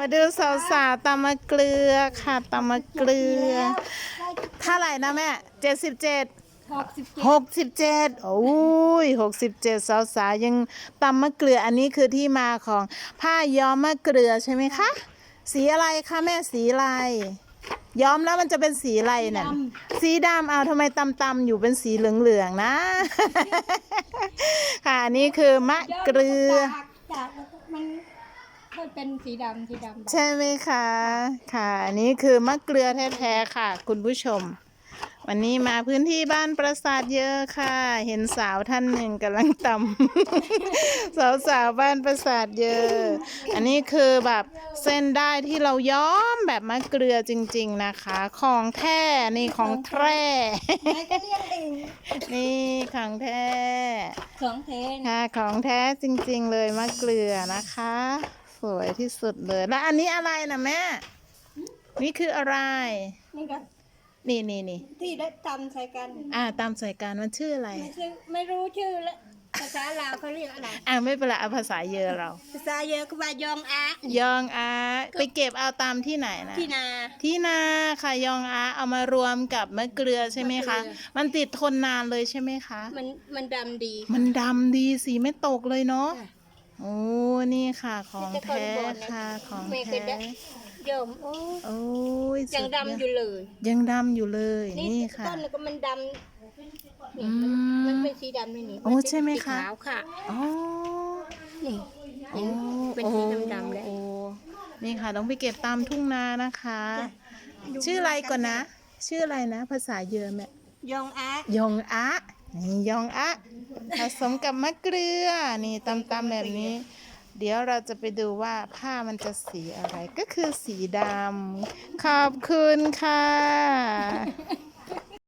มาดูสาวๆตำมะเกลือค่ะตำมะเกลือเท่าไหร่นะแม่เจ็ดสิบเจ็ดหกสิบเจ็ดหกสิบเจ็ดโอ้ยหกสิบเจ็ดสาวๆยังตำมะเกลืออันนี้คือที่มาของผ้าย้อมมะเกลือใช่ไหมคะ สีอะไรคะแม่สีอะไรย้อมแล้วมันจะเป็นสีอะไรเนี่ยสีดำเอาทำไมตำๆอยู่เป็นสีเหลืองๆนะ ค่ะอันนี้คือมะเกลือ จากแล้วก็มัน ค่อยเป็นสีดำสีดำใช่ไหมคะ ค่ะ อันนี้คือมะเกลือแท้ๆค่ะ คุณผู้ชม วันนี้มาพื้นที่บ้านปราสาทเยอะค่ะ เห็นสาวท่านหนึ่งกำลังตำ สาวสาวๆบ้านปราสาทเยอะ อันนี้คือแบบเส้นได้ที่เราย้อมแบบมะเกลือจริง ๆนะคะ ของแท้นี่ของแท้ไหนก็เรียกเองนี่ของแท้สองเทนค่ะของแท้จริงๆเลยมะเกลือนะคะส วยที่สุดเลย แล้วอันนี้อะไรนะแม่ นี่คืออะไร นี่ก็นี่นี่นี่ที่ได้ตำใส่กัน อ่าตามสายการมันชื่ออะไร ไม่ชื่อไม่รู้ชื่อละภาษาลาวเขาเรียกอะไร อ่าไม่เป็นไรเอาภาษาเยอะเรา ภาษาเยอะก็ว่ายองอะยองอาไปเก็บเอาตามที่ไหนนะ ที่นา ที่นาค่ะยองอาเอามารวมกับมะเกลือใช่ไหมคะ มะเกลือ มันติดทนนานเลยใช่ไหมคะ มันมันดำดี มันดำดีสีไม่ตกเลยเนาะค่ะ โอ้ นี่ค่ะของแท้ค่ะของไม่เคยแท้ได้โยมโอ้โอ้ยยังสุดำอยู่เลย ยังดำอยู่เลย นี่ค่ะต้นก็มันดำนี่อืมันมมันเป็นสีดำนี่นี่โอ้นเป็นใช่ไหมคะสีขาวค่ะอ๋อนี่โอ้เป็นสีดำๆแล้วโอ้นี่ค่ะต้องไปเก็บตามทุ่งนานะคะดูชื่ออะไรก่อนนะ ชื่ออะไรนะ ภาษาเยอะแม่ยองอะยองอะ นี่ยองอะผสมกับมะเกลือ นี่ตำๆแบบนี้ เดี๋ยวเราจะไปดูว่าผ้ามันจะสีอะไรก็คือสีดำขอบคุณค่ะ